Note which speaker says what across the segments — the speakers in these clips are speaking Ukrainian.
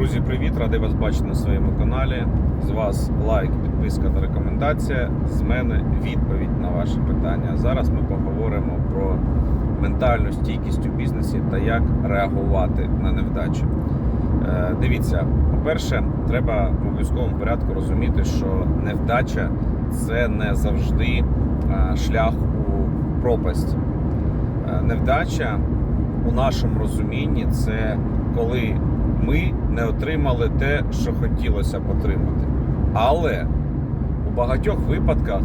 Speaker 1: Друзі, привіт! Радий вас бачити на своєму каналі. З вас лайк, підписка та рекомендація. З мене відповідь на ваше питання. Зараз ми поговоримо про ментальну стійкість у бізнесі та як реагувати на невдачі. Е, Дивіться, по-перше, треба в обов'язковому порядку розуміти, що невдача це не завжди е, шлях у пропасть. Е, Невдача у нашому розумінні це коли ми не отримали те, що хотілося б отримати. Але у багатьох випадках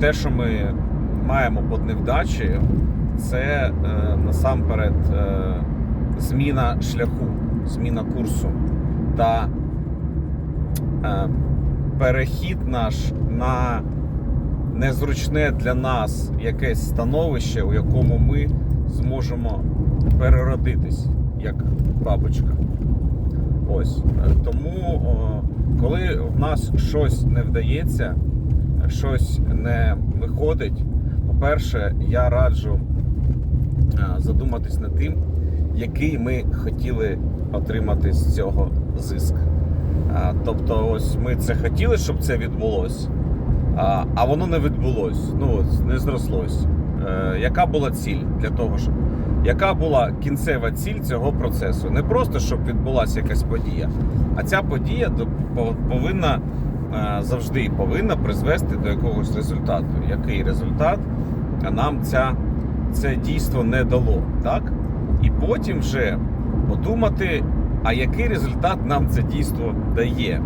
Speaker 1: те, що ми маємо під невдачею, це е, насамперед е, зміна шляху, зміна курсу та е, перехід наш на незручне для нас якесь становище, у якому ми зможемо переродитись як бабочка. Ось. Е, Тому, коли в нас щось не вдається, щось не виходить, по-перше, я раджу е, задуматись над тим, який ми хотіли отримати з цього зиск. Е, Тобто, ось ми це хотіли, щоб це відбулося, а, воно не відбулось, ну не зрослось. Е, яка була ціль для того, щоб яка була кінцева ціль цього процесу? Не просто щоб відбулася якась подія, а ця подія повинна е, завжди повинна призвести до якогось результату. Який результат нам ця, це дійство не дало, так? І потім вже подумати, а який результат нам це дійство дає.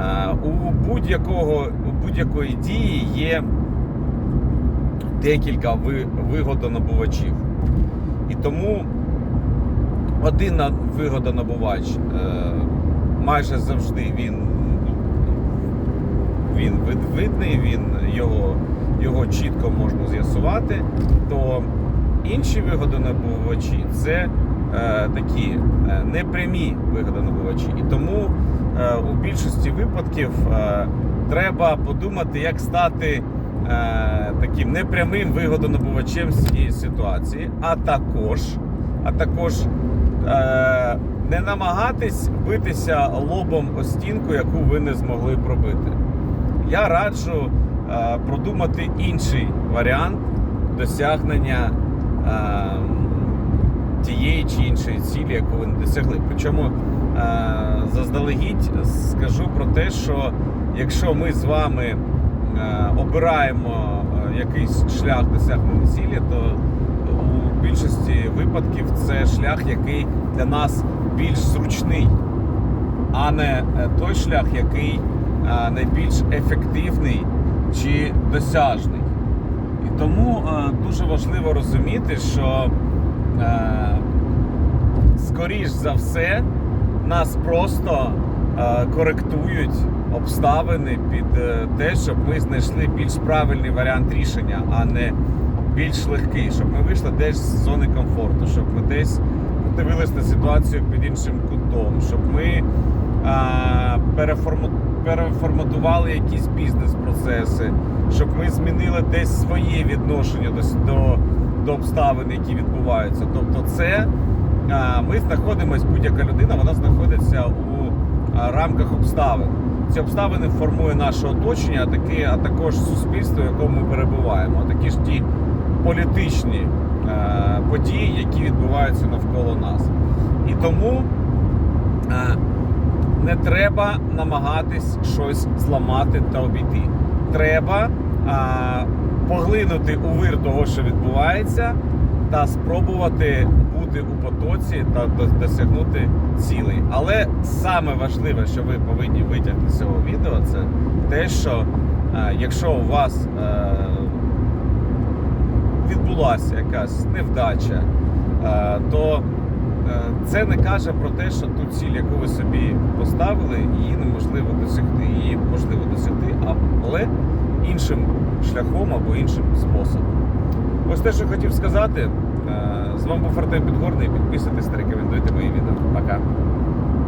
Speaker 1: Е, У будь-якої дії є декілька вигодонабувачів. І тому один вигодонабувач е, майже завжди він, він видний, він його, його чітко можна з'ясувати, то інші вигодонабувачі це е, такі е, непрямі вигодонабувачі. І тому у більшості випадків треба подумати, як стати таким непрямим вигодонабувачем цієї ситуації, а також, а також е, не намагатись битися лобом о стінку, яку ви не змогли пробити. Я раджу е, продумати інший варіант досягнення е, тієї чи іншої цілі, яку ви не досягли. Причому е, заздалегідь скажу про те, що якщо ми з вами е, обираємо е, якийсь шлях досягнення цілі, то у більшості випадків це шлях, який для нас більш зручний, а не е, той шлях, який е, найбільш ефективний чи досяжний. І тому е, дуже важливо розуміти, що е, скоріш за все нас просто е, коректують обставини під е, те, щоб ми знайшли більш правильний варіант рішення, а не більш легкий, щоб ми вийшли десь з зони комфорту, щоб ми десь подивились на ситуацію під іншим кутом, щоб ми е, переформу- переформатували якісь бізнес-процеси, щоб ми змінили десь своє відношення до, до, до обставин, які відбуваються. Тобто, це е, ми знаходимося, будь-яка людина, вона знаходиться у е, рамках обставин. Ці обставини формує наше оточення, а таки, а також суспільство, в якому ми перебуваємо. А такі ж ті політичні е, події, які відбуваються навколо нас. І тому е, не треба намагатись щось зламати та обійти. Треба е, поглинути у вир того, що відбувається, та спробувати бути у потоці та досягнути цілей. Але саме важливе, що ви повинні витягти з цього відео, це те, що е, якщо у вас е, відбулася якась невдача, е, то це не каже про те, що ту ціль, яку ви собі поставили, її неможливо досягти. Її можливо досягти, але іншим шляхом або іншим способом. Ось те, що хотів сказати. Е, З вами був Артем Підгорний. Підписуйтесь та рекомендуйте мої відео. Пока.